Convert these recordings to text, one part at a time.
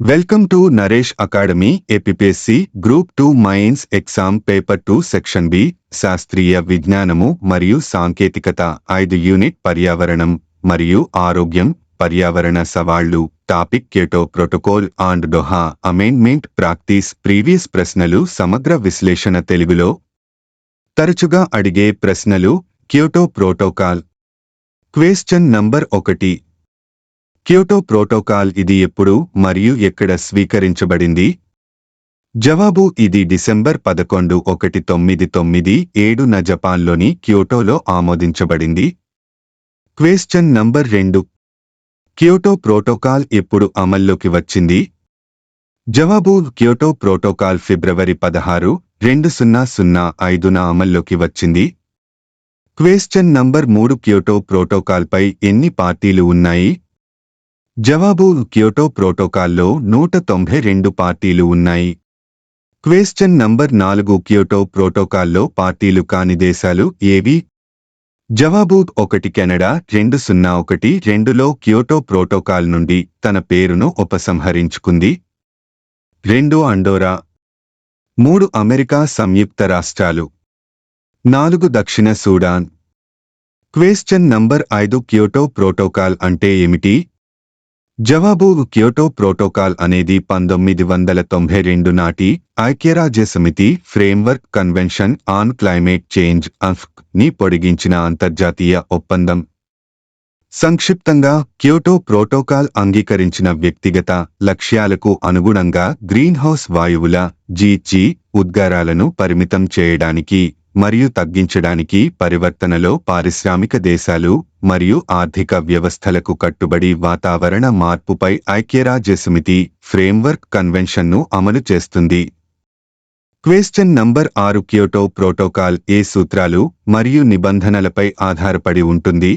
Welcome to Naresh Academy APSC group two mains exam paper two section B శాస్త్రీయ విజ్ఞానము మరియు సాంకేతికత ఐదు యూనిట్ పర్యావరణం మరియు ఆరోగ్యం పర్యావరణ సవాళ్ళు topic Kyoto protocol and Doha amendment practice previous ప్రశ్నలు సమగ్ర విశ్లేషణ తెలుగులో తరచుగా అడిగే ప్రశ్నలు క్యోటో ప్రోటోకాల్ క్వేశ్చన్ నంబర్ ఒకటి క్యోటో ప్రోటోకాల్ ఇది ఎప్పుడు మరియు ఎక్కడ స్వీకరించబడింది? జవాబు ఇది డిసెంబర్ పదకొండు ఒకటి తొమ్మిది తొమ్మిది ఏడున జపాన్లోని క్యోటోలో ఆమోదించబడింది. క్వేశ్చన్ నంబర్ రెండు. క్యోటో ప్రోటోకాల్ ఎప్పుడు అమల్లోకి వచ్చింది? జవాబు క్యోటో ప్రోటోకాల్ ఫిబ్రవరి పదహారు రెండు సున్నా సున్నా ఐదున అమల్లోకి వచ్చింది. క్వేశ్చన్ నంబర్ మూడు క్యోటో ప్రోటోకాల్పై ఎన్ని పార్టీలు ఉన్నాయి? జవాబు క్యోటో ప్రోటోకాల్లో నూట తొంభై రెండు పార్టీలు ఉన్నాయి. క్వేశ్చన్ నంబర్ నాలుగు క్యోటో ప్రోటోకాల్లో పార్టీలు కాని దేశాలు ఏవి? జవాబు ఒకటి కెనడా రెండు సున్నా ఒకటి రెండులో క్యోటో ప్రోటోకాల్ నుండి తన పేరును ఉపసంహరించుకుంది. రెండు అండోరా. మూడు అమెరికా సంయుక్త రాష్ట్రాలు. నాలుగు దక్షిణ సూడాన్. క్వేశ్చన్ నంబర్ ఐదు క్యోటో ప్రోటోకాల్ అంటే ఏమిటి? జవాబు క్యోటో ప్రోటోకాల్ అనేది పంతొమ్మిది వందల తొంభై రెండు నాటి ఐక్యరాజ్యసమితి framework convention on climate change అఫ్క్ని పొడిగించిన అంతర్జాతీయ ఒప్పందం. సంక్షిప్తంగా క్యోటో ప్రోటోకాల్ అంగీకరించిన వ్యక్తిగత లక్ష్యాలకు అనుగుణంగా గ్రీన్హౌస్ వాయువుల జీజీ ఉద్గారాలను పరిమితం చేయడానికి మరియు తగ్గించడానికి పరివర్తనలో పారిశ్రామిక దేశాలు మరియు ఆర్థిక వ్యవస్థలకు కట్టుబడి వాతావరణ మార్పుపై ఐక్యరాజ్యసమితి ఫ్రేమ్వర్క్ కన్వెన్షన్ను అమలు చేస్తుంది. క్వేశ్చన్ నంబర్ ఆరు క్యోటో ప్రోటోకాల్ ఏ సూత్రాలు మరియు నిబంధనలపై ఆధారపడి ఉంటుంది.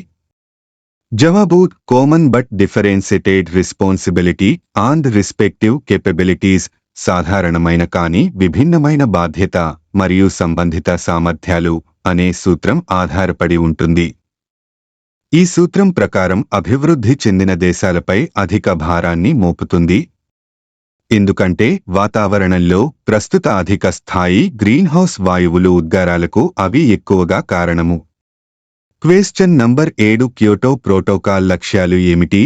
జవాబు common but differentiated responsibility and respective capabilities సాధారణమైన కాని విభిన్నమైన బాధ్యత మరియు సంబంధిత సామర్థ్యాలు అనే సూత్రం ఆధారపడి ఉంటుంది. ఈ సూత్రం ప్రకారం అభివృద్ధి చెందిన దేశాలపై అధిక భారాన్ని మోపుతుంది. ఎందుకంటే వాతావరణంలో ప్రస్తుత అధిక స్థాయి గ్రీన్హౌస్ వాయువులు ఉద్గారాలకు అవి ఎక్కువగా కారణము. క్వేశ్చన్ నంబర్ ఏడు క్యోటో ప్రోటోకాల్ లక్ష్యాలు ఏమిటి?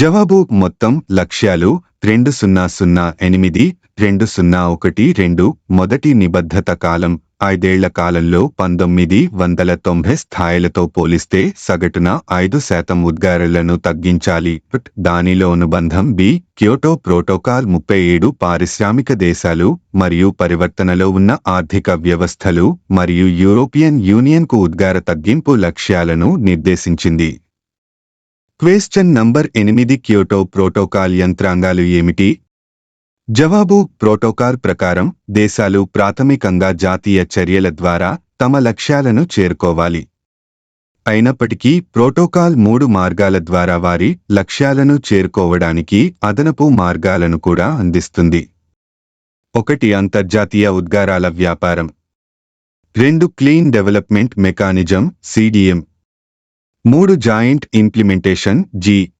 జవాబు మొత్తం లక్ష్యాలు రెండు సున్నా సున్నా ఎనిమిది రెండు సున్నా ఒకటి రెండు మొదటి నిబద్ధత కాలం ఐదేళ్ళ కాలంలో పంతొమ్మిది వందల తొంభై స్థాయిలతో పోలిస్తే సగటున ఐదు శాతం ఉద్గారాలను తగ్గించాలి. దానిలో అనుబంధం బి క్యోటో ప్రోటోకాల్ ముప్పై ఏడు పారిశ్రామిక దేశాలు మరియు పరివర్తనలో ఉన్న ఆర్థిక వ్యవస్థలు మరియు యూరోపియన్ యూనియన్కు ఉద్గార తగ్గింపు లక్ష్యాలను నిర్దేశించింది. క్వేశ్చన్ నంబర్ ఎనిమిది క్యోటో ప్రోటోకాల్ యంత్రాంగాలు ఏమిటి? జవాబు ప్రోటోకాల్ ప్రకారం దేశాలు ప్రాథమికంగా జాతీయ చర్యల ద్వారా తమ లక్ష్యాలను చేరుకోవాలి. అయినప్పటికీ ప్రోటోకాల్ మూడు మార్గాల ద్వారా వారి లక్ష్యాలను చేరుకోవడానికి అదనపు మార్గాలను కూడా అందిస్తుంది. ఒకటి అంతర్జాతీయ ఉద్గారాల వ్యాపారం. రెండు క్లీన్ డెవలప్మెంట్ మెకానిజం సిడిఎం. మూడు జాయింట్ ఇంప్లిమెంటేషన్ జి.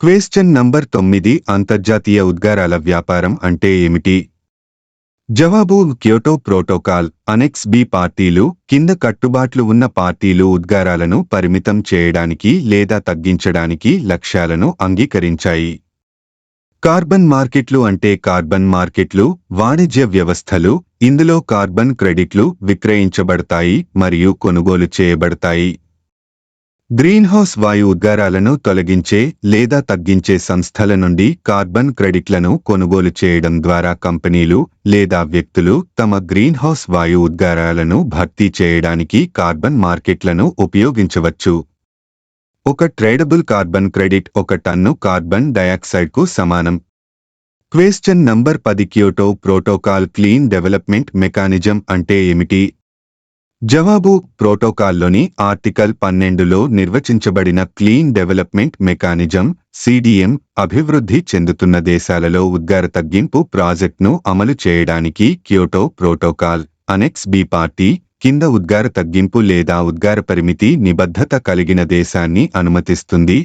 క్వేశ్చన్ నంబర్ తొమ్మిది అంతర్జాతీయ ఉద్గారాల వ్యాపారం అంటే ఏమిటి? జవాబు క్యోటో ప్రోటోకాల్ అనెక్స్ బి పార్టీలు కింద కట్టుబాట్లు ఉన్న పార్టీలు ఉద్గారాలను పరిమితం చేయడానికి లేదా తగ్గించడానికి లక్ష్యాలను అంగీకరించాయి. కార్బన్ మార్కెట్లు అంటే కార్బన్ మార్కెట్లు వాణిజ్య వ్యవస్థలు ఇందులో కార్బన్ క్రెడిట్లు విక్రయించబడతాయి మరియు కొనుగోలు చేయబడతాయి. గ్రీన్హౌస్ వాయు ఉద్గారాలను తొలగించే లేదా తగ్గించే సంస్థల నుండి కార్బన్ క్రెడిట్లను కొనుగోలు చేయడం ద్వారా కంపెనీలు లేదా వ్యక్తులు తమ గ్రీన్హౌస్ వాయు ఉద్గారాలను భర్తీ చేయడానికి కార్బన్ మార్కెట్లను ఉపయోగించవచ్చు. ఒక ట్రేడబుల్ కార్బన్ క్రెడిట్ ఒక టన్ను కార్బన్ డయాక్సైడ్కు సమానం. క్వేశ్చన్ నంబర్ పది Kyoto protocol clean development mechanism అంటే ఏమిటి? జవాబు ప్రోటోకాల్లోని ఆర్టికల్ పన్నెండులో నిర్వచించబడిన క్లీన్ డెవలప్మెంట్ మెకానిజం సిడిఎం అభివృద్ధి చెందుతున్న దేశాలలో ఉద్గార తగ్గింపు ప్రాజెక్ట్ను అమలు చేయడానికి Kyoto protocol annex B party కింద ఉద్గార తగ్గింపు లేదా ఉద్గార పరిమితి నిబద్ధత కలిగిన దేశాన్ని అనుమతిస్తుంది.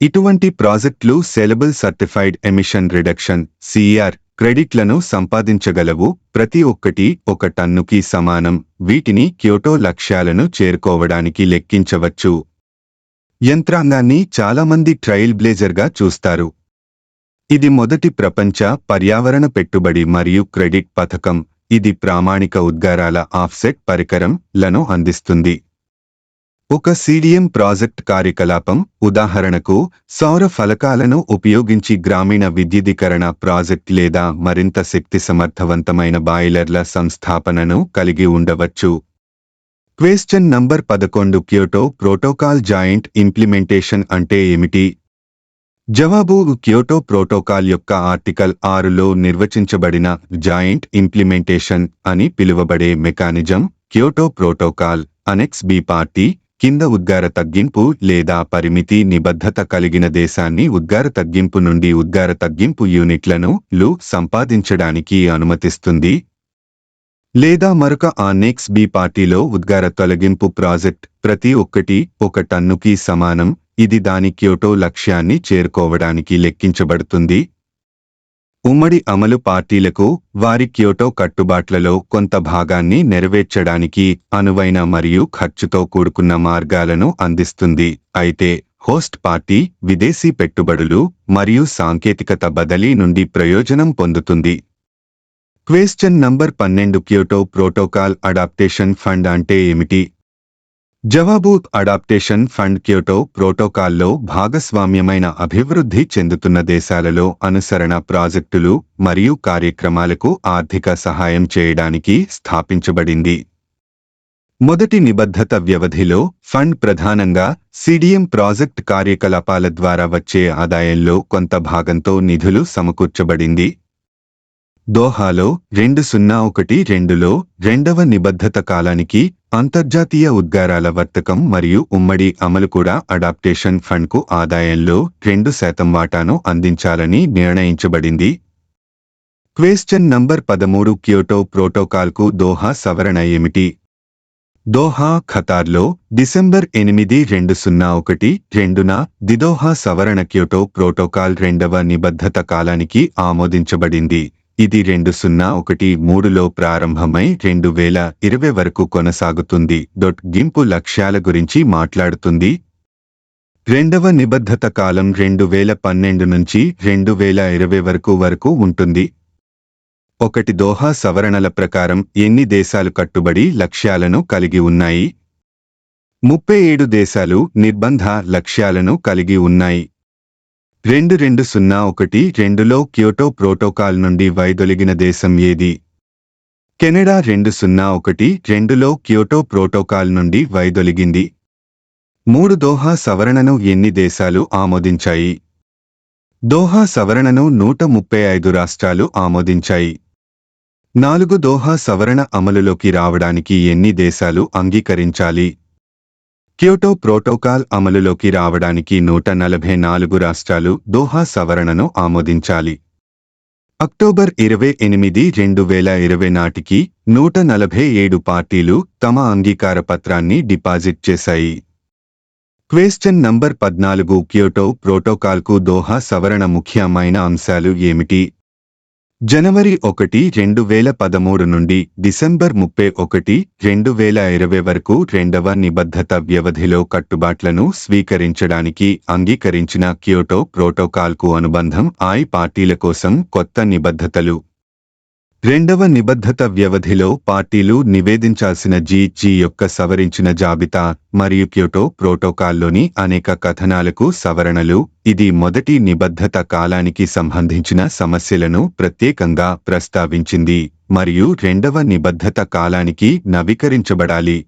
ఇటువంటి ప్రాజెక్టులు saleable certified emission reduction CR క్రెడిట్లను సంపాదించగలవు. ప్రతి ఒక్కటి ఒక టన్నుకి సమానం. వీటిని క్యోటో లక్ష్యాలను చేరుకోవడానికి లెక్కించవచ్చు. యంత్రాంగాన్ని చాలామంది ట్రయల్ బ్లేజర్గా చూస్తారు. ఇది మొదటి ప్రపంచ పర్యావరణ పెట్టుబడి మరియు క్రెడిట్ పథకం. ఇది ప్రామాణిక ఉద్గారాల ఆఫ్సెట్ పరికరం లను అందిస్తుంది. ఒక సిడిఎం ప్రాజెక్ట్ కార్యకలాపం ఉదాహరణకు సౌర ఫలకాలను ఉపయోగించి గ్రామీణ విద్యుదీకరణ ప్రాజెక్ట్ లేదా మరింత శక్తి సమర్థవంతమైన బాయిలర్ల సంస్థాపనను కలిగి ఉండవచ్చు. క్వేశ్చన్ నంబర్ పదకొండు క్యోటో ప్రోటోకాల్ జాయింట్ ఇంప్లిమెంటేషన్ అంటే ఏమిటి? జవాబు క్యోటో ప్రోటోకాల్ యొక్క ఆర్టికల్ ఆరులో నిర్వచించబడిన జాయింట్ ఇంప్లిమెంటేషన్ అని పిలువబడే mechanism Kyoto protocol annex B party కింద ఉద్గార తగ్గింపు లేదా పరిమితి నిబద్ధత కలిగిన దేశాన్ని ఉద్గార తగ్గింపు నుండి ఉద్గార తగ్గింపు యూనిట్లను లు సంపాదించడానికి అనుమతిస్తుంది. లేదా మరొక ఆనెక్స్ బి పార్టీలో ఉద్గార తొలగింపు ప్రాజెక్ట్ ప్రతి ఒక్కటి ఒక టన్నుకి సమానం ఇది దాని క్యోటో లక్ష్యాన్ని చేరుకోవడానికి లెక్కించబడుతుంది. ఉమ్మడి అమలు పార్టీలకు వారి క్యోటో కట్టుబాట్లలో కొంత భాగాన్ని నెరవేర్చడానికి అనువైన మరియు ఖర్చుతో కూడుకున్న మార్గాలను అందిస్తుంది. అయితే హోస్ట్ పార్టీ విదేశీ పెట్టుబడులు మరియు సాంకేతికత బదిలీ నుండి ప్రయోజనం పొందుతుంది. క్వేశ్చన్ నంబర్ పన్నెండు క్యోటో ప్రోటోకాల్ అడాప్టేషన్ ఫండ్ అంటే ఏమిటి? జవాబు అడాప్టేషన్ ఫండ్ క్యోటో ప్రోటోకాల్లో భాగస్వామ్యమైన అభివృద్ధి చెందుతున్న దేశాలలో అనుసరణ ప్రాజెక్టులు మరియు కార్యక్రమాలకు ఆర్థిక సహాయం చేయడానికి స్థాపించబడింది. మొదటి నిబద్ధత వ్యవధిలో ఫండ్ ప్రధానంగా సిడిఎం ప్రాజెక్ట్ కార్యకలాపాల ద్వారా వచ్చే ఆదాయంలో కొంత భాగంతో నిధులు సమకూర్చబడింది. దోహాలో రెండు సున్నా ఒకటి రెండులో రెండవ నిబద్ధత కాలానికి అంతర్జాతీయ ఉద్గారాల వర్తకం మరియు ఉమ్మడి అమలు కూడా అడాప్టేషన్ ఫండ్కు ఆదాయంలో రెండు శాతం వాటాను అందించాలని నిర్ణయించబడింది. క్వేశ్చన్ నంబర్ పదమూడు క్యోటో ప్రోటోకాల్కు దోహా సవరణ ఏమిటి? దోహా ఖతార్లో డిసెంబర్ ఎనిమిది రెండు సున్నా ఒకటి రెండున దిదోహా సవరణ క్యోటో ప్రోటోకాల్ రెండవ నిబద్ధత కాలానికి ఆమోదించబడింది. ఇది రెండు సున్నా ఒకటి మూడులో ప్రారంభమై రెండు వేల ఇరవై వరకు కొనసాగుతుంది. డొట్ గింపు లక్ష్యాల గురించి మాట్లాడుతుంది. రెండవ నిబద్ధత కాలం రెండు వేల పన్నెండు నుంచి రెండు వేల ఇరవై వరకు వరకు ఉంటుంది. ఒకటి దోహా సవరణల ప్రకారం ఎన్ని దేశాలు కట్టుబడి లక్ష్యాలను కలిగి ఉన్నాయి? ముప్పై ఏడు దేశాలు నిర్బంధ లక్ష్యాలను కలిగి ఉన్నాయి. రెండు రెండు సున్నా ఒకటి రెండులో క్యోటో ప్రోటోకాల్ నుండి వైదొలిగిన దేశం ఏది? కెనడా రెండు సున్నా ఒకటి రెండులో క్యోటో ప్రోటోకాల్ నుండి వైదొలిగింది. మూడు దోహా సవరణను ఎన్ని దేశాలు ఆమోదించాయి? దోహా సవరణను నూట ముప్పై ఐదు రాష్ట్రాలు ఆమోదించాయి. నాలుగు దోహా సవరణ అమలులోకి రావడానికి ఎన్ని దేశాలు అంగీకరించాలి? క్యోటో ప్రోటోకాల్ అమలులోకి రావడానికి నూట నలభై నాలుగు రాష్ట్రాలు దోహా సవరణను ఆమోదించాలి. అక్టోబర్ ఇరవై ఎనిమిది రెండు వేల ఇరవై నాటికి నూట నలభై ఏడు పార్టీలు తమ అంగీకార పత్రాన్ని డిపాజిట్ చేశాయి. క్వేశ్చన్ నంబర్ పద్నాలుగు క్యోటో ప్రోటోకాల్కు దోహా సవరణ ముఖ్యమైన అంశాలు ఏమిటి? జనవరి ఒకటి రెండు వేల పదమూడు నుండి డిసెంబర్ ముప్పై ఒకటి రెండు వేల ఇరవై వరకు రెండవ నిబద్ధత వ్యవధిలో కట్టుబాట్లను స్వీకరించడానికి అంగీకరించిన క్యోటో ప్రోటోకాల్కు అనుబంధం ఆయ్ పార్టీల కోసం కొత్త నిబద్ధతలు రెండవ నిబద్ధత వ్యవధిలో పార్టీలు నివేదించాల్సిన జీజీ యొక్క సవరించిన జాబితా మరియు క్యోటో ప్రోటోకాల్లోని అనేక కథనాలకు సవరణలు ఇది మొదటి నిబద్ధత కాలానికి సంబంధించిన సమస్యలను ప్రత్యేకంగా ప్రస్తావించింది మరియు రెండవ నిబద్ధత కాలానికి నవీకరించబడాలి.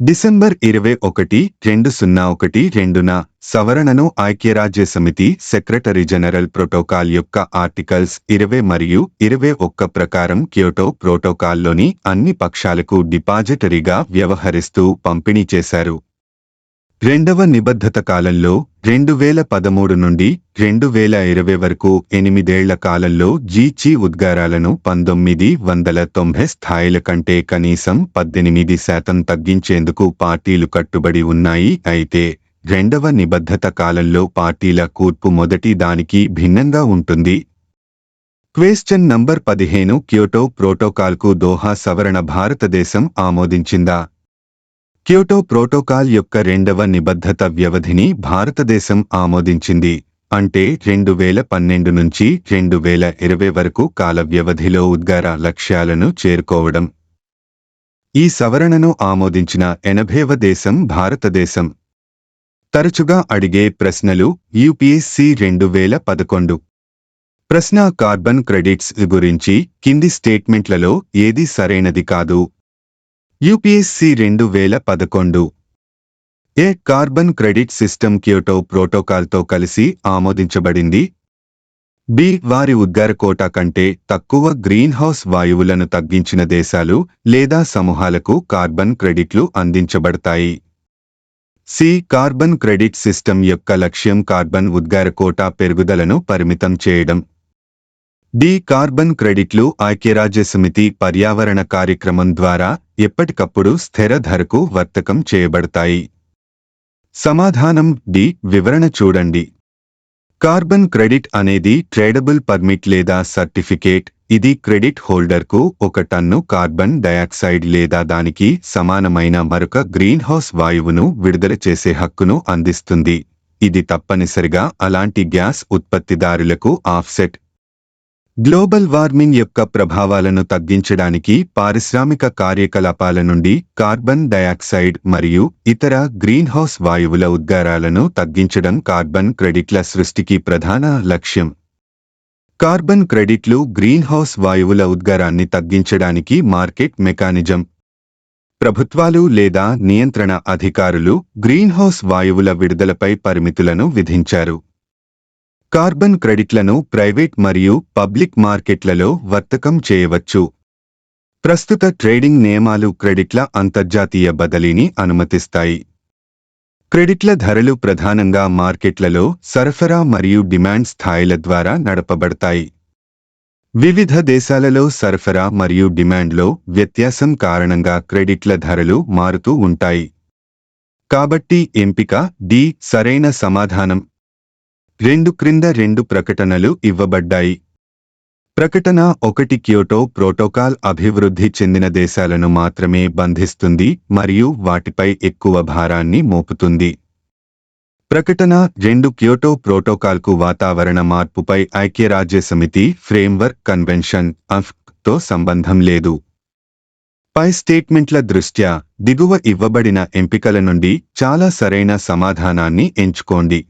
డిసెంబర్ ఇరవై ఒకటి రెండు సున్నా ఒకటి రెండున సవరణను ఐక్యరాజ్య సమితి సెక్రటరీ జనరల్ ప్రోటోకాల్ యొక్క ఆర్టికల్స్ ఇరవై మరియు ఇరవై ఒక్క ప్రకారం క్యోటో ప్రోటోకాల్లోని అన్ని పక్షాలకు డిపాజిటరీగా వ్యవహరిస్తూ పంపిణీ చేశారు. రెండవ నిబద్ధత కాలంలో రెండు వేల పదమూడు నుండి రెండు వేల ఇరవై వరకు ఎనిమిదేళ్ళ కాలంలో జీచీ ఉద్గారాలను పంతొమ్మిది వందల తొంభై స్థాయిల కంటే కనీసం పద్దెనిమిది శాతం తగ్గించేందుకు పార్టీలు కట్టుబడి ఉన్నాయి. అయితే రెండవ నిబద్ధత కాలంలో పార్టీల కూర్పు మొదటి దానికి భిన్నంగా ఉంటుంది. క్వేశ్చన్ నంబర్ పదిహేను క్యోటో ప్రోటోకాల్కు దోహా సవరణ భారతదేశం ఆమోదించిందా? క్యోటో ప్రోటోకాల్ యొక్క రెండవ నిబద్ధత వ్యవధిని భారతదేశం ఆమోదించింది. అంటే రెండు వేల పన్నెండు నుంచి రెండు వేల ఇరవై వరకు కాల వ్యవధిలో ఉద్గార లక్ష్యాలను చేరుకోవడం. ఈ సవరణను ఆమోదించిన ఎనభైవ దేశం భారతదేశం. తరచుగా అడిగే ప్రశ్నలు యూపీఎస్సి రెండు వేల పదకొండు. ప్రశ్న కార్బన్ క్రెడిట్స్ గురించి కింది స్టేట్మెంట్లలో ఏది సరైనది కాదు. యూపీఎస్సి రెండు వేల పదకొండు. ఏ కార్బన్ క్రెడిట్ సిస్టమ్ క్యోటో ప్రోటోకాల్తో కలిసి ఆమోదించబడింది? బి. వారి ఉద్గార కోటా కంటే తక్కువ గ్రీన్ హౌస్ వాయువులను తగ్గించిన దేశాలు లేదా సమూహాలకు కార్బన్ క్రెడిట్లు అందించబడతాయి. సి. కార్బన్ క్రెడిట్ సిస్టమ్ యొక్క లక్ష్యం కార్బన్ ఉద్గార కోటా పెరుగుదలను పరిమితం చేయడం. డి కార్బన్ క్రెడిట్లు ఐక్యరాజ్యసమితి పర్యావరణ కార్యక్రమం ద్వారా ఎప్పటికప్పుడు స్థిర ధరకు వర్తకం చేయబడతాయి. సమాధానం డి. వివరణ చూడండి. కార్బన్ క్రెడిట్ అనేది ట్రేడబుల్ పర్మిట్ లేదా సర్టిఫికేట్. ఇది క్రెడిట్ హోల్డర్కు ఒక టన్ను కార్బన్ డయాక్సైడ్ లేదా దానికి సమానమైన మరొక గ్రీన్ హౌస్ వాయువును విడుదల చేసే హక్కును అందిస్తుంది. ఇది తప్పనిసరిగా అలాంటి గ్యాస్ ఉత్పత్తిదారులకు ఆఫ్సెట్. గ్లోబల్ వార్మింగ్ యొక్క ప్రభావాలను తగ్గించడానికి పారిశ్రామిక కార్యకలాపాల నుండి కార్బన్ డయాక్సైడ్ మరియు ఇతర గ్రీన్హౌస్ వాయువుల ఉద్గారాలను తగ్గించడం కార్బన్ క్రెడిట్ల సృష్టికి ప్రధాన లక్ష్యం. కార్బన్ క్రెడిట్లు గ్రీన్ హౌస్ వాయువుల ఉద్గారాన్ని తగ్గించడానికి మార్కెట్ మెకానిజం. ప్రభుత్వాలు లేదా నియంత్రణ అధికారులు గ్రీన్హౌస్ వాయువుల విడుదలపై పరిమితులను విధించారు. కార్బన్ క్రెడిట్లను ప్రైవేట్ మరియు పబ్లిక్ మార్కెట్లలో వర్తకం చేయవచ్చు. ప్రస్తుత ట్రేడింగ్ నియమాలు క్రెడిట్ల అంతర్జాతీయ బదిలీని అనుమతిస్తాయి. క్రెడిట్ల ధరలు ప్రధానంగా మార్కెట్లలో సరఫరా మరియు డిమాండ్ స్థాయిల ద్వారా నడపబడతాయి. వివిధ దేశాలలో సరఫరా మరియు డిమాండ్లో వ్యత్యాసం కారణంగా క్రెడిట్ల ధరలు మారుతూ ఉంటాయి. కాబట్టి ఎంపిక డి సరైన సమాధానం రెండు క్రింద రెండు ప్రకటనలు ఇవ్వబడ్డాయి. ప్రకటన ఒకటి క్యోటో ప్రోటోకాల్ అభివృద్ధి చెందిన దేశాలను మాత్రమే బంధిస్తుంది మరియు వాటిపై ఎక్కువ భారాన్ని మోపుతుంది. ప్రకటన రెండు క్యోటో ప్రోటోకాల్కు వాతావరణ మార్పుపై ఐక్యరాజ్యసమితి ఫ్రేమ్వర్క్ కన్వెన్షన్ అఫ్తో సంబంధం లేదు. పై స్టేట్మెంట్ల దృష్ట్యా దిగువ ఇవ్వబడిన ఎంపికల నుండి చాలా సరైన సమాధానాన్ని ఎంచుకోండి.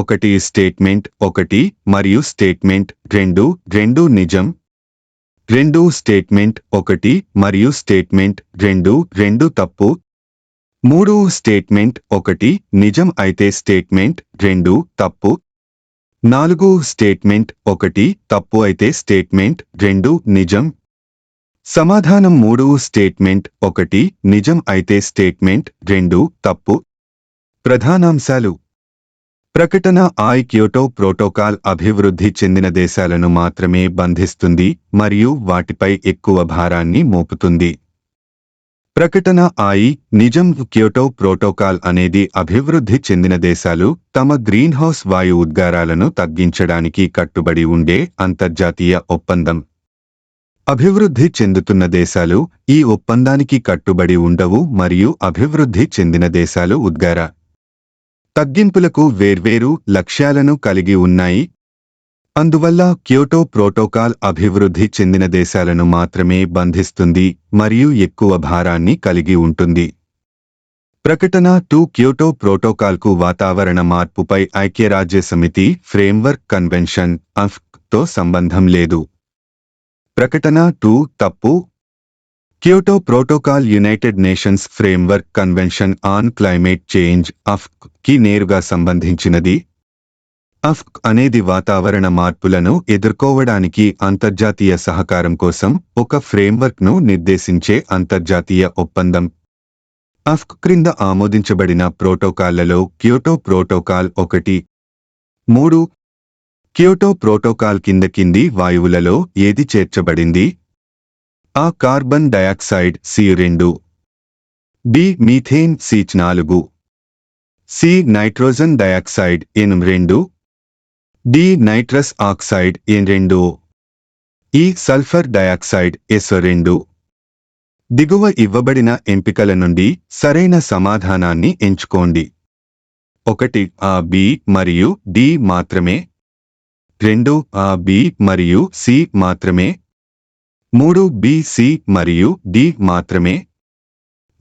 ఒకటి స్టేట్మెంట్ ఒకటి మరియు స్టేట్మెంట్ రెండు రెండు నిజం. రెండు స్టేట్మెంట్ ఒకటి మరియు స్టేట్మెంట్ రెండు రెండు తప్పు. మూడు స్టేట్మెంట్ ఒకటి నిజం అయితే స్టేట్మెంట్ రెండు తప్పు. నాలుగు స్టేట్మెంట్ ఒకటి తప్పు అయితే స్టేట్మెంట్ రెండు నిజం. సమాధానం మూడు స్టేట్మెంట్ ఒకటి నిజం అయితే స్టేట్మెంట్ రెండు తప్పు. ప్రధానాంశాలు. ప్రకటన ఐ క్యోటో ప్రోటోకాల్ అభివృద్ధి చెందిన దేశాలను మాత్రమే బంధిస్తుంది మరియు వాటిపై ఎక్కువ భారాన్ని మోపుతుంది. ప్రకటన ఐ నిజం క్యోటో ప్రోటోకాల్ అనేది అభివృద్ధి చెందిన దేశాలు తమ గ్రీన్ హౌస్ వాయు ఉద్గారాలను తగ్గించడానికి కట్టుబడి ఉండే అంతర్జాతీయ ఒప్పందం. అభివృద్ధి చెందుతున్న దేశాలు ఈ ఒప్పందానికి కట్టుబడి ఉండవు మరియు అభివృద్ధి చెందిన దేశాలు ఉద్గార. తగ్గింపులకు వేర్వేరు లక్ష్యాలను కలిగి ఉన్నాయి. అందువల్ల క్యోటో ప్రోటోకాల్ అభివృద్ధి చెందిన దేశాలను మాత్రమే బంధిస్తుంది మరియు ఎక్కువ భారాన్ని కలిగి ఉంటుంది. ప్రకటన టూ క్యోటో ప్రోటోకాల్కు వాతావరణ మార్పుపై ఐక్యరాజ్యసమితి ఫ్రేమ్వర్క్ కన్వెన్షన్ అఫ్తో సంబంధం లేదు. ప్రకటన టూ తప్పు Kyoto protocol united nations framework convention on climate change అఫ్కి నేరుగా సంబంధించినది. అఫ్క్ అనేది వాతావరణ మార్పులను ఎదుర్కోవడానికి అంతర్జాతీయ సహకారం కోసం ఒక ఫ్రేమ్వర్క్ను నిర్దేశించే అంతర్జాతీయ ఒప్పందం. అఫ్ క్రింద ఆమోదించబడిన ప్రోటోకాల్లలో క్యోటో ప్రోటోకాల్ ఒకటి. మూడు. క్యోటో ప్రోటోకాల్ కింద కింది వాయువులలో ఏది చేర్చబడింది? ఆ కార్బన్ డయాక్సైడ్ సి రెండు. బి మీథేన్ సి నాలుగు. సి నైట్రోజన్ డయాక్సైడ్ ఎన్ రెండు. డి నైట్రస్ ఆక్సైడ్ ఎన్ రెండు. ఈ సల్ఫర్ డయాక్సైడ్ ఎస్ రెండు. దిగువ ఇవ్వబడిన ఎంపికల నుండి సరైన సమాధానాన్ని ఎంచుకోండి. ఒకటి ఆ బి మరియు డి మాత్రమే. రెండు ఆ బి మరియు సి మాత్రమే. మూడు బి సి మరియు డి మాత్రమే.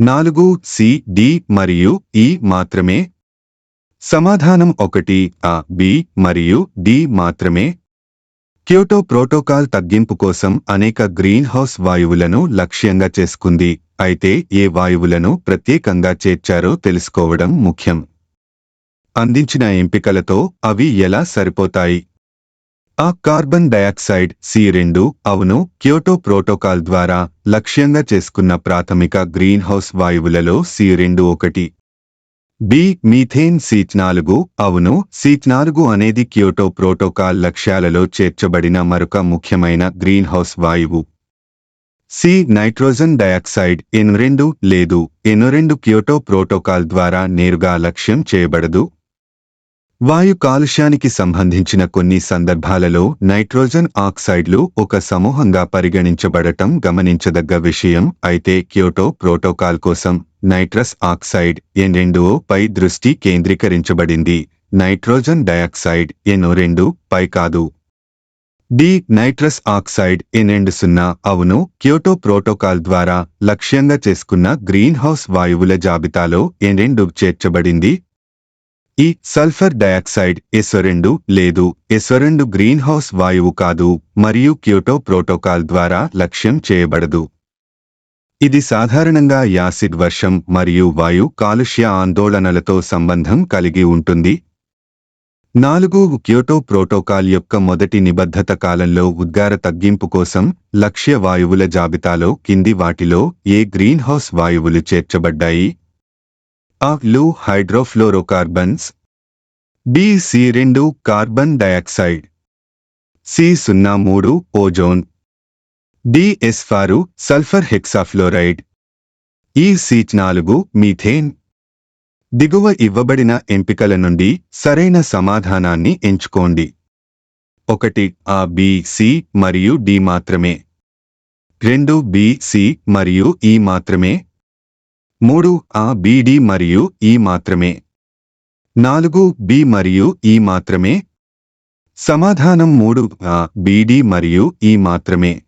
నాలుగు సి డి మరియు ఈ మాత్రమే. సమాధానం ఒకటి ఆ బి మరియు డి మాత్రమే. క్యోటో ప్రోటోకాల్ తగ్గింపు కోసం అనేక గ్రీన్ హౌస్ వాయువులను లక్ష్యంగా చేసుకుంది. అయితే ఏ వాయువులను ప్రత్యేకంగా చేర్చారో తెలుసుకోవడం ముఖ్యం. అందించిన ఎంపికలతో అవి ఎలా సరిపోతాయి? ఆ కార్బన్ డయాక్సైడ్ సి రెండు అవును క్యోటో ప్రోటోకాల్ ద్వారా లక్ష్యంగా చేసుకున్న ప్రాథమిక గ్రీన్ హౌస్ వాయువులలో సి రెండు ఒకటి. బి మీథేన్ సీట్ నాలుగు అవును సీట్ నాలుగు అనేది క్యోటో ప్రోటోకాల్ లక్ష్యాలలో చేర్చబడిన మరొక ముఖ్యమైన గ్రీన్ హౌస్ వాయువు. సి నైట్రోజన్ డయాక్సైడ్ ఎన్ రెండు లేదు ఎన్ రెండు క్యోటో ప్రోటోకాల్ ద్వారా నేరుగా లక్ష్యం చేయబడదు. వాయు కాలుష్యానికి సంబంధించిన కొన్ని సందర్భాలలో నైట్రోజన్ ఆక్సైడ్లు ఒక సమూహంగా పరిగణించబడటం గమనించదగ్గ విషయం. అయితే క్యోటో ప్రోటోకాల్ కోసం నైట్రస్ ఆక్సైడ్ ఎన్ రెండు పై దృష్టి కేంద్రీకరించబడింది. నైట్రోజన్ డయాక్సైడ్ ఎన్ రెండు పై కాదు. డి నైట్రస్ ఆక్సైడ్ ఎనెండు సున్నా అవును. క్యోటో ప్రోటోకాల్ ద్వారా లక్ష్యంగా చేసుకున్న గ్రీన్ హౌస్ వాయువుల జాబితాలో ఎన్ రెండు చేర్చబడింది. ఈ సల్ఫర్ డయాక్సైడ్ ఎసరెండు లేదు ఎసరెండు గ్రీన్హౌస్ గ్రీన్ హౌస్ వాయువు కాదు మరియు క్యోటో ప్రోటోకాల్ ద్వారా లక్ష్యం చేయబడదు. ఇది సాధారణంగా యాసిడ్ వర్షం మరియు వాయు కాలుష్య ఆందోళనలతో సంబంధం కలిగి ఉంటుంది. నాలుగు క్యోటో ప్రోటోకాల్ యొక్క మొదటి నిబద్ధత కాలంలో ఉద్గార తగ్గింపు కోసం లక్ష్య వాయువుల జాబితాలో కింది వాటిలో ఏ గ్రీన్ హౌస్ వాయువులు చేర్చబడ్డాయి? A hydrofluorocarbons. బి సి రెండు కార్బన్ డయాక్సైడ్. సి సున్నా మూడు ఓజోన్. డిఎస్ ఫారు సల్ఫర్ హెక్సాఫ్లోరైడ్. ఈ సీచ్ నాలుగు మీథేన్. దిగువ ఇవ్వబడిన ఎంపికల నుండి సరైన సమాధానాన్ని ఎంచుకోండి. ఒకటి ఆ బి సి మరియు డి మాత్రమే. రెండు బి సి మరియు ఈ మాత్రమే. మూడు ఆ బిడి మరియు ఈ మాత్రమే. నాలుగు బి మరియు ఈ మాత్రమే. సమాధానం మూడు ఆ బిడి మరియు ఈ మాత్రమే.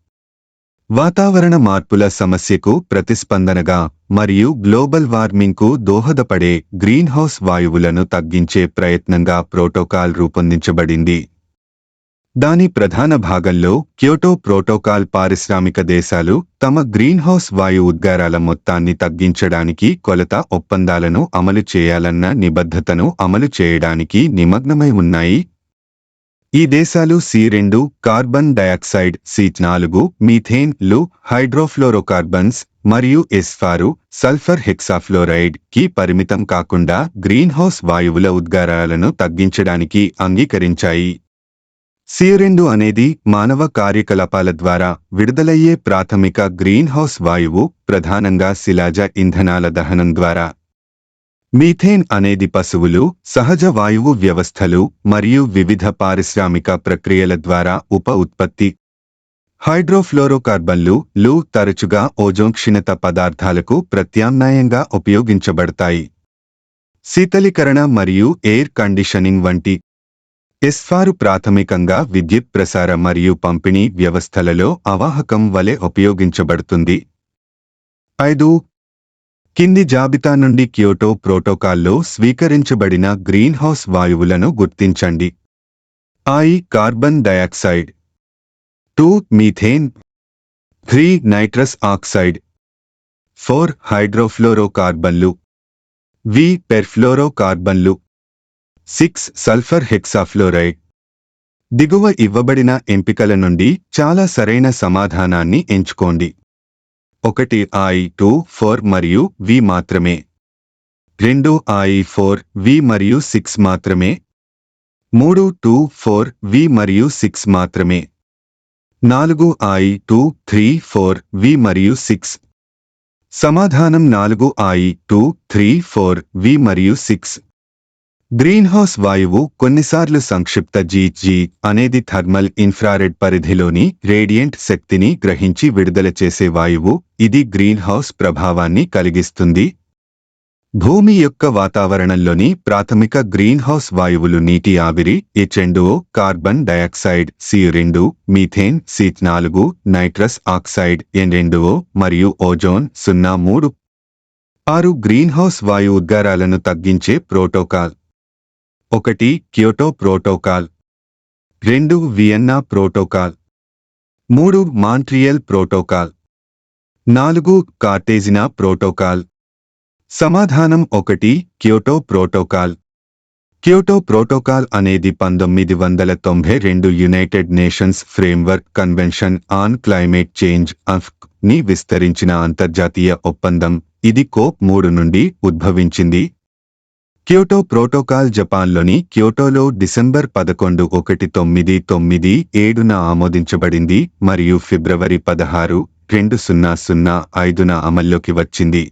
వాతావరణ మార్పుల సమస్యకు ప్రతిస్పందనగా మరియు గ్లోబల్ వార్మింగ్కు దోహదపడే గ్రీన్హౌస్ వాయువులను తగ్గించే ప్రయత్నంగా ప్రోటోకాల్ రూపొందించబడింది. దాని ప్రధాన భాగంలో క్యోటో ప్రోటోకాల్ పారిశ్రామిక దేశాలు తమ గ్రీన్హౌస్ వాయు ఉద్గారాల మొత్తాన్ని తగ్గించడానికి కొలత ఒప్పందాలను అమలు చేయాలన్న నిబద్ధతను అమలు చేయడానికి నిమగ్నమై ఉన్నాయి. ఈ దేశాలు సి రెండు కార్బన్ డయాక్సైడ్ సి నాలుగు మీథేన్లు హైడ్రోఫ్లోరోకార్బన్స్ మరియు ఎస్ఫారు సల్ఫర్ హెక్సాఫ్లోరైడ్కి పరిమితం కాకుండా గ్రీన్హౌస్ వాయువుల ఉద్గారాలను తగ్గించడానికి అంగీకరించాయి. సిరెండు అనేది మానవ కార్యకలాపాల ద్వారా విడుదలయ్యే ప్రాథమిక గ్రీన్హౌస్ వాయువు ప్రధానంగా శిలాజ ఇంధనాల దహనం ద్వారా. మీథేన్ అనేది పశువులు సహజ వాయువు వ్యవస్థలు మరియు వివిధ పారిశ్రామిక ప్రక్రియల ద్వారా ఉప ఉత్పత్తి. హైడ్రోఫ్లోరోకార్బన్లు లు తరచుగా ఓజోన్ క్షీణత పదార్థాలకు ప్రత్యామ్నాయంగా ఉపయోగించబడతాయి. శీతలీకరణ మరియు ఎయిర్ కండిషనింగ్ వంటి ఎస్ఫారు ప్రాథమికంగా విద్యుత్ ప్రసార మరియు పంపిణీ వ్యవస్థలలో అవాహకం వలె ఉపయోగించబడుతుంది. ఐదు. కింది జాబితా నుండి క్యోటో ప్రోటోకాల్లో స్వీకరించబడిన గ్రీన్హౌస్ వాయువులను గుర్తించండి. I. Carbon dioxide. Two. Methane. Three. Nitrous oxide. Four. హైడ్రోఫ్లోరోకార్బన్లు. V. పెర్ఫ్లోరోకార్బన్లు. Six sulphur hexafluoride. దిగువ ఇవ్వబడిన ఎంపికల నుండి చాలా సరైన సమాధానాన్ని ఎంచుకోండి. ఒకటి ఐ టూ ఫోర్ మరియు వి మాత్రమే. రెండు ఐ ఫోర్ వి మరియు సిక్స్ మాత్రమే. మూడు టూ ఫోర్ వి మరియు సిక్స్ మాత్రమే. నాలుగు I two three four V మరియు సిక్స్. సమాధానం నాలుగు I two three four V మరియు సిక్స్. గ్రీన్హౌస్ వాయువు కొన్నిసార్లు సంక్షిప్త జీజీ అనేది థర్మల్ ఇన్ఫ్రారెడ్ పరిధిలోని రేడియంట్ శక్తిని గ్రహించి విడుదల చేసే వాయువు ఇది గ్రీన్హౌస్ ప్రభావాన్ని కలిగిస్తుంది. భూమి యొక్క వాతావరణంలోని ప్రాథమిక గ్రీన్హౌస్ వాయువులు నీటి ఆవిరి హెచ్ఎండుఓ కార్బన్ డయాక్సైడ్ సి రెండు మీథేన్ సి నాలుగు నైట్రస్ ఆక్సైడ్ ఎన్ రెండుఓ మరియు ఓజోన్ సున్నా మూడు. ఆరు గ్రీన్హౌస్ వాయు ఉద్గారాలను తగ్గించే ప్రోటోకాల్. ఒకటి క్యోటో ప్రోటోకాల్. రెండు వియన్నా ప్రోటోకాల్. మూడు మాంట్రియల్ ప్రోటోకాల్. నాలుగు కార్టేజినా ప్రోటోకాల్. సమాధానం ఒకటి క్యోటో ప్రోటోకాల్. క్యోటో ప్రోటోకాల్ అనేది పంతొమ్మిది వందల తొంభై రెండు united nations framework convention on climate change అఫ్క్ని విస్తరించిన అంతర్జాతీయ ఒప్పందం. ఇది కోప్ మూడు నుండి ఉద్భవించింది. క్యోటో ప్రోటోకాల్ జపాన్లోని క్యోటోలో డిసెంబర్ పదకొండు ఒకటి తొమ్మిది తొమ్మిది ఏడున ఆమోదించబడింది మరియు ఫిబ్రవరి పదహారు రెండు సున్నా సున్నా ఐదున అమల్లోకి వచ్చింది.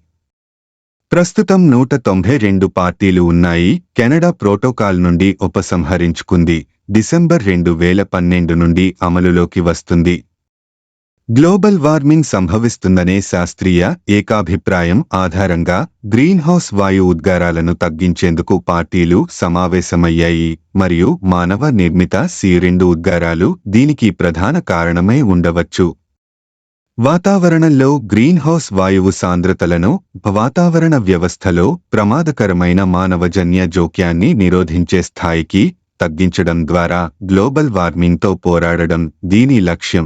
ప్రస్తుతం నూట తొంభై రెండు పార్టీలు ఉన్నాయి. కెనడా ప్రోటోకాల్ నుండి ఉపసంహరించుకుంది. డిసెంబర్ రెండు వేల పన్నెండు నుండి అమలులోకి వస్తుంది. గ్లోబల్ వార్మింగ్ సంభవిస్తుందనే శాస్త్రీయ ఏకాభిప్రాయం ఆధారంగా గ్రీన్హౌస్ వాయు ఉద్గారాలను తగ్గించేందుకు పార్టీలు సమావేశమయ్యాయి. మరియు మానవ నిర్మిత సి రెండు ఉద్గారాలు దీనికి ప్రధాన కారణమై ఉండవచ్చు. వాతావరణంలో గ్రీన్హౌస్ వాయువు సాంద్రతలను వాతావరణ వ్యవస్థలో ప్రమాదకరమైన మానవజన్య జోక్యాన్ని నిరోధించే స్థాయికి తగ్గించడం ద్వారా గ్లోబల్ వార్మింగ్తో పోరాడడం దీని లక్ష్యం.